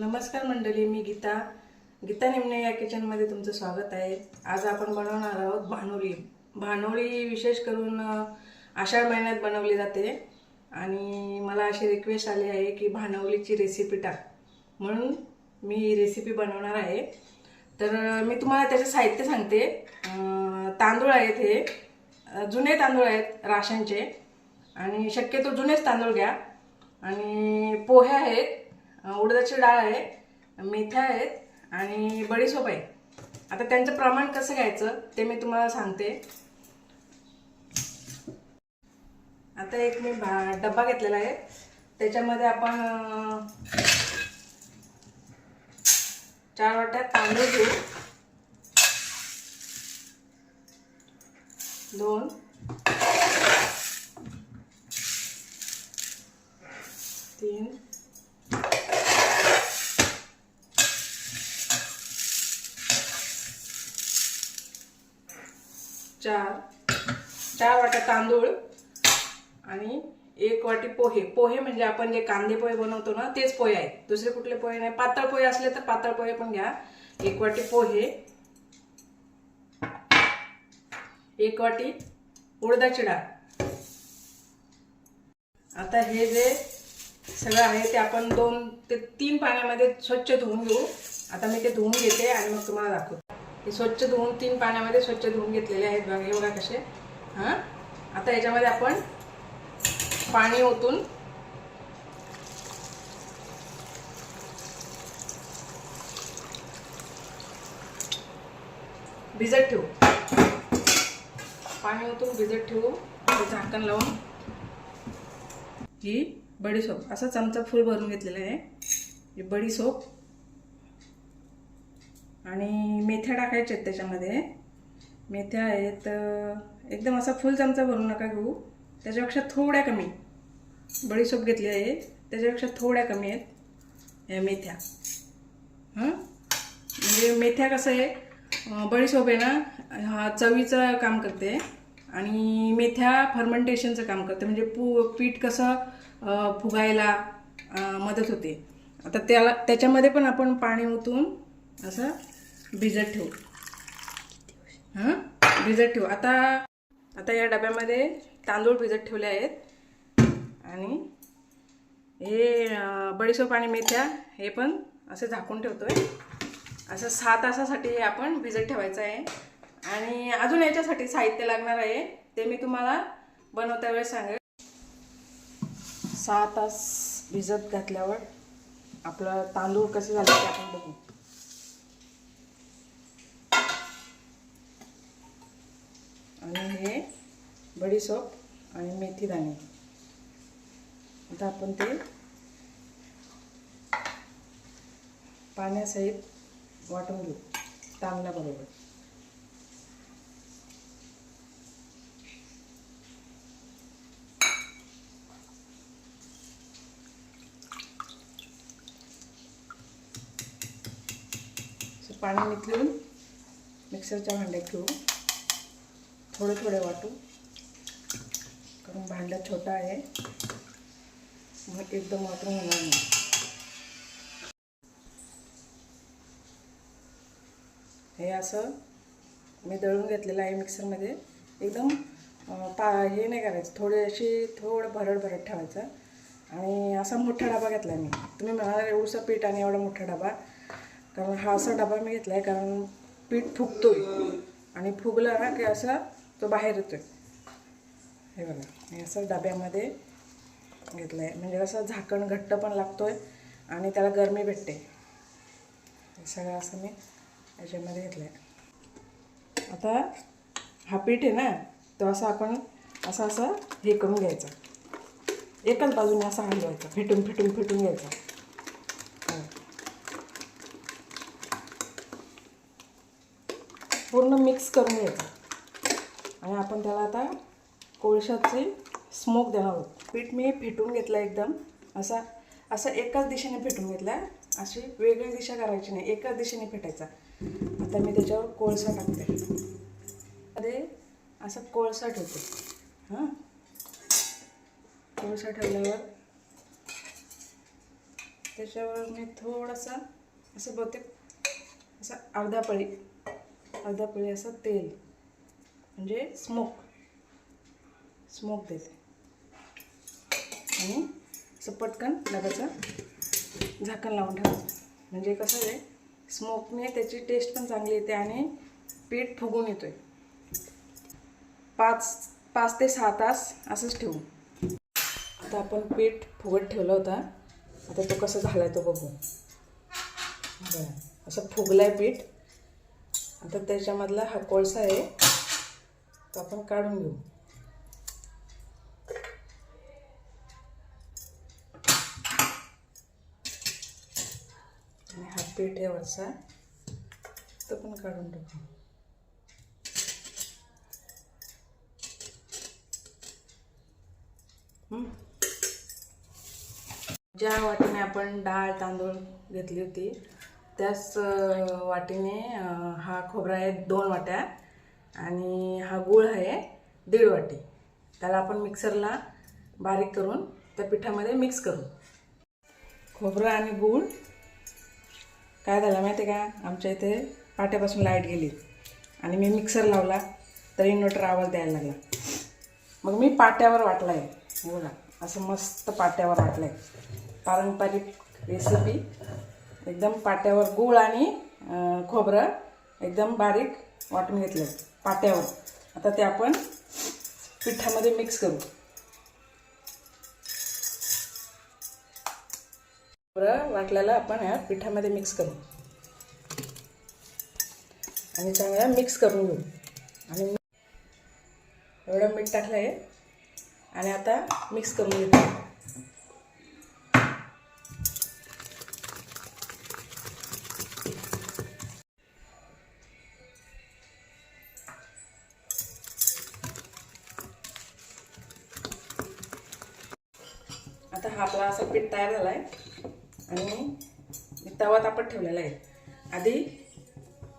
नमस्कार मंडळी मी गीता. गीता निमणे या किचनमध्ये तुमचं स्वागत आहे. आज आपण बनवणार आहोत भानोळी भानोळी विशेष करून आषाढ महिन्यात बनवली जाते. आणि मला अशी रिक्वेस्ट आली आहे की भानवलीची रेसिपी टाक. म्हणून मी रेसिपी बनवणार आहे. तर मी तुम्हाला त्याचे साहित्य सांगते. तांदूळ आहेत हे. जुने तांदूळ आहेत राशनचे. आणि शक्यतो जुनेच तांदूळ घ्या. आणि पोहे आहेत. उडदाची डाळ आहे मेथ्या आहेत आणि बडीसोप आहे. आता त्यांचं प्रमाण कसं घ्यायचं ते मी तुम्हाला सांगते. आता एक मी भा डब्बा घेतलेला आहे. त्याच्यामध्ये आपण चार वाट्यात तांदूळ घेऊ. दोन. तीन. चार. चार वाट्या तांदूळ आणि एक वाटी पोहे. पोहे म्हणजे आपण जे कांदे पोहे बनवतो ना तेच पोहे आहेत. दुसरे कुठले पोहे नाही. पातळ पोहे असले तर पातळ पोहे पण घ्या. एक वाटी पोहे. एक वाटी उडदाची डाळ. आता हे जे सगळं आहे ते आपण दोन ते तीन पाण्यामध्ये स्वच्छ धुवून घेऊ. आता मी ते धुवून घेते आणि मग तुम्हाला दाखवतो. हे स्वच्छ धुवून तीन पाण्यामध्ये स्वच्छ धुवून घेतलेले आहेत बघा हे बघा कसे. हां? आता याच्यामध्ये आपण पाणी ओतून भिजत ठेवू. पाणी ओतून भिजत ठेवू झाकण लावून. ही बडीसोप असा चमचा फुल भरून घेतलेला आहे. ही बडीसोप आणि मेथ्या टाकायच्या आहेत त्याच्यामध्ये. मेथ्या आहेत एकदम असा फुल चमचा भरू नका घेऊ. त्याच्यापेक्षा थोड्या कमी. बडीसोप घेतली आहे. त्याच्यापेक्षा थोड्या कमी आहेत या मेथ्या. हां? म्हणजे मेथ्या कसं आहे अं, बडीसोप आहे ना हा चवीचं काम करते आणि मेथ्या फर्मेंटेशनचं काम करते. म्हणजे पू पीठ कसं फुगायला मदत होते. आता त्याला त्याच्यामध्ये पण आपण पाणी ओतून असं भिजत ठेवू. हां? भिजत ठेवू. आता आता या डब्यामध्ये तांदूळ भिजत ठेवले आहेत. आणि हे अं, बडीशोप आणि मेथ्या हे पण असे झाकून ठेवतोय. असं सहा तासासाठी हे आपण भिजत ठेवायचं आहे. आणि अजून याच्यासाठी साहित्य लागणार आहे. ते मी तुम्हाला बनवता वेळेस सांगेल. सहा तास भिजत घातल्यावर आपलं तांदूळ कसे झाले ते आपण बघू. आणि हे बडीसोप आणि मेथी दाणे. आता आपण ते पाण्यासहित वाटून घेऊ तांदळाबरोबर पाणी निथळून मिक्सरच्या भांड्यात घेऊ थोडे थोडे वाटू. कारण भांडा छोटा आहे. मग एकदम वाटून होणार नाही. हे असं मी दळून घेतलेलं आहे मिक्सरमध्ये. एकदम पा हे नाही करायचं. थोडे अशी थोडं भरड भरड ठेवायचं. आणि असा मोठा डबा घेतला मी. तुम्ही म्हणाल एवढंसं पीठ आणि एवढा मोठा डबा. कारण हा असा डबा मी घेतला आहे कारण पीठ फुगतोय. आणि फुगला ना की असं तो बाहेर येतोय. हे बघा मी असं डब्यामध्ये घेतलं आहे म्हणजे कसं झाकण घट्ट पण लागतो आहे आणि त्याला गरमी भेटते. हे सगळं असं मी याच्यामध्ये घेतलं आहे आता हा पीठ आहे ना तो असं आपण असं असं हे करून घ्यायचं. एकाच बाजूने असा हलवायचा फेटून फेटून फेटून घ्यायचा. हो. पूर्ण मिक्स करून घ्यायचं. आणि आपण त्याला आता कोळशाचे स्मोक देणार आहोत. पीठ मी फेटून घेतलं एकदम. असा असं एकाच दिशेने फेटून घेतला अशी वेगळी दिशा करायची नाही. एकाच दिशेने फेटायचा. आता मी त्याच्यावर कोळसा टाकते. मध्ये असं कोळसा ठेवते. हां? कोळसा ठेवल्यावर त्याच्यावर मी थोडंसं असं बहुतेक असं अर्धा पळी अर्धा पळी असं तेल म्हणजे स्मोक स्मोक देते. आणि असं पटकन लगाचं झाकण लावून ठेवायचं म्हणजे कसं आहे स्मोकने त्याची टेस्ट पण चांगली येते आणि पीठ फुगून येतोय. पाच पाच ते सहा तास असंच ठेवू. आता आपण पीठ फुगत ठेवलं होता. आता तो कसं आहे तो बघू. बरं असं फुगलाय पीठ आता त्याच्यामधला हा कोळसा आहे तो आपण काढून घेऊ. आणि हा पेठ्यावरचा तो पण काढून टाकू. ज्या वाटीने आपण डाळ तांदूळ घेतली होती त्याच वाटीने हा खोबरा आहे दोन वाट्या. आणि हा गूळ आहे दीड वाटी. त्याला आपण मिक्सरला बारीक करून त्या पिठामध्ये मिक्स करू. खोबरं आणि गूळ काय झालं माहिती आहे का? आमच्या इथे पाट्यापासून लाइट गेली. आणि मी मिक्सर लावला तर इन्व्हर्टर आवाज द्यायला लागला. मग मी पाट्यावर वाटला आहे बघा असं मस्त पाट्यावर वाटलं आहे पारंपरिक रेसिपी एकदम पाट्यावर गूळ आणि खोबरं एकदम बारीक वाटून घेतलं पाट्यावर आता ते आपण पिठामध्ये मिक्स करू. बरं वाटल्याला आपण या पिठामध्ये मिक्स करू. आणि चांगला मिक्स करून घेऊ. आणि एवढं मीठ टाकलं आहे आणि आता मिक्स करून घेतो आता हा आपला असा पीठ तयार झाला आहे आणि मी तवा तापत ठेवलेला आहे. आधी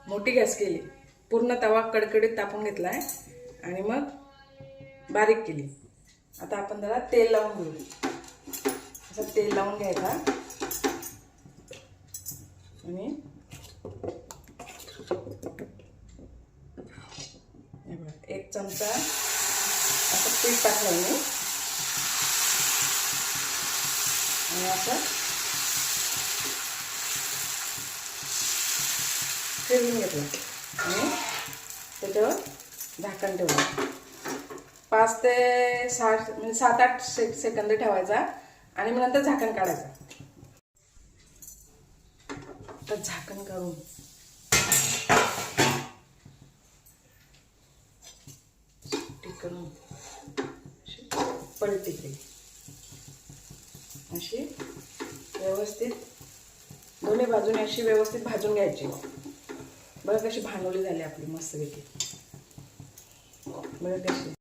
मोठी गॅस केली. पूर्ण तवा कडकडीत तापून घेतला आहे आणि मग बारीक केली. आता आपण त्याला तेल लावून घेऊ असं तेल लावून घ्यायचा. आणि हे एक चमचा असं पीठ टाकलं मी. आणि असं फिरवून घेतलं. आणि त्याच्यावर झाकण ठेवलं. पाच ते सहा म्हणजे सात आठ से सेकंद ठेवायचा आणि मग नंतर झाकण काढायचं. तर झाकण काढून करून पलटी केली. अशी व्यवस्थित दोन्ही बाजूने अशी व्यवस्थित भाजून घ्यायची. बघा कशी भांडवली झाली आपली मस्तपैकी बघा कशी.